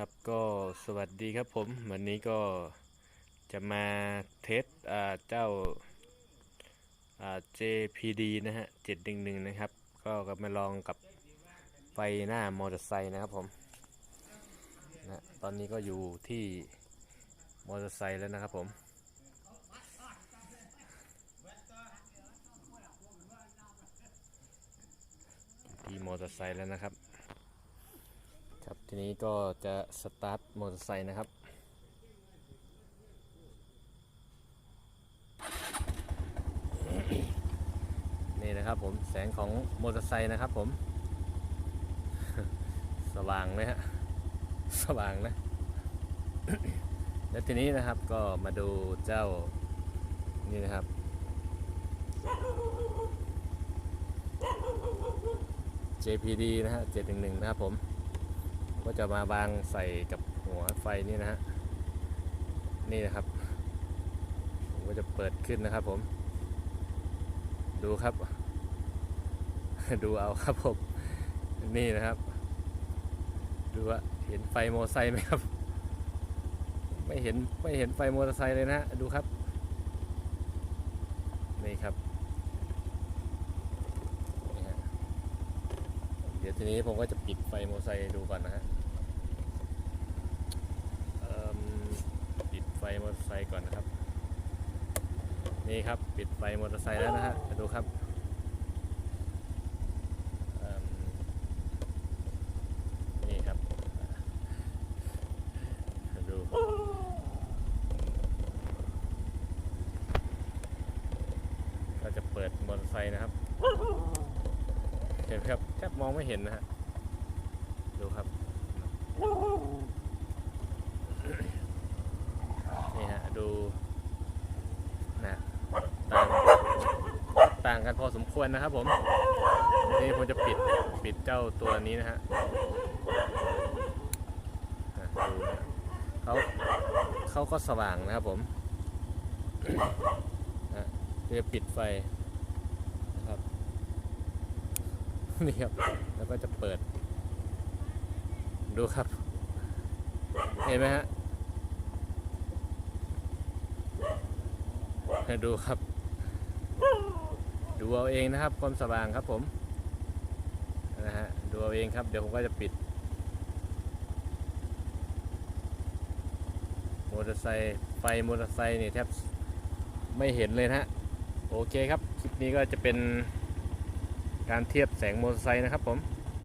ครับก็สวัสดีครับผม วันนี้ก็จะมาเทสอ่าเจ้าา JPD นะฮะ 711 นะครับ ก็กมาลองกับไฟหน้ามอเตอร์ไซค์นะครับผมนะตอนนี้ก็อยู่ที่มอเตอร์ไซค์แล้วนะครับผมที่มอเตอร์ไซค์แล้วนะครับ ครับทีนี้ก็จะสตาร์ทมอเตอร์ไซค์นะครับนี่นะครับผมแสงของมอเตอร์ไซค์นะครับผมสว่างไหมฮะสว่างนะแล้วทีนี้นะครับก็มาดูเจ้านี่นะครับ JPD นะฮะ711 นะครับผม ก็จะมาวางใส่กับหัวไฟนี่นะฮะนี่นะครับผมก็จะเปิดขึ้นนะครับผม ดูครับ ดูเอาครับผมนี่นะครับ ดูว่าเห็นไฟมอเตอร์ไซค์ไหมครับ ไม่เห็นไม่เห็นไฟมอเตอร์ไซค์เลยนะฮะดูครับนี่ครับเดี๋ยวทีนี้ผมก็จะปิดไฟมอเตอร์ไซค์ดูก่อนนะฮะ เอิ่มปิดไฟ มอเตอร์ไซค์ก่อนนะครับ นี่ครับปิดไฟมอเตอร์ไซค์แล้วนะฮะดูครับนี่ครับดูก็จะเปิดมอเตอร์ไซค์นะครับเห็นไหมครับแทบมองไม่เห็นนะฮะดูครับ นี่ฮะดูนะต่าง ต่างกันพอสมควรนะครับผมนี่ผมจะปิดปิดเจ้าตัวนี้นะฮะดูนะเขาเขาก็สว่างนะครับผมอะเดี๋ยวปิดไฟนะครับนี่ครับ แล้วก็จะเปิด ดูครับ เห็นไหมฮะให้ดูครับ ดูเอาเองนะครับความสว่างครับผมนะฮะดูเอาเองครับเดี๋ยวผมก็จะปิดมอเตอร์ไซค์ไฟมอเตอร์ไซค์นี่แทบไม่เห็นเลยนะฮะโอเคครับคลิปนี้ก็จะเป็นการเทียบแสงมอเตอร์ไซค์นะครับผม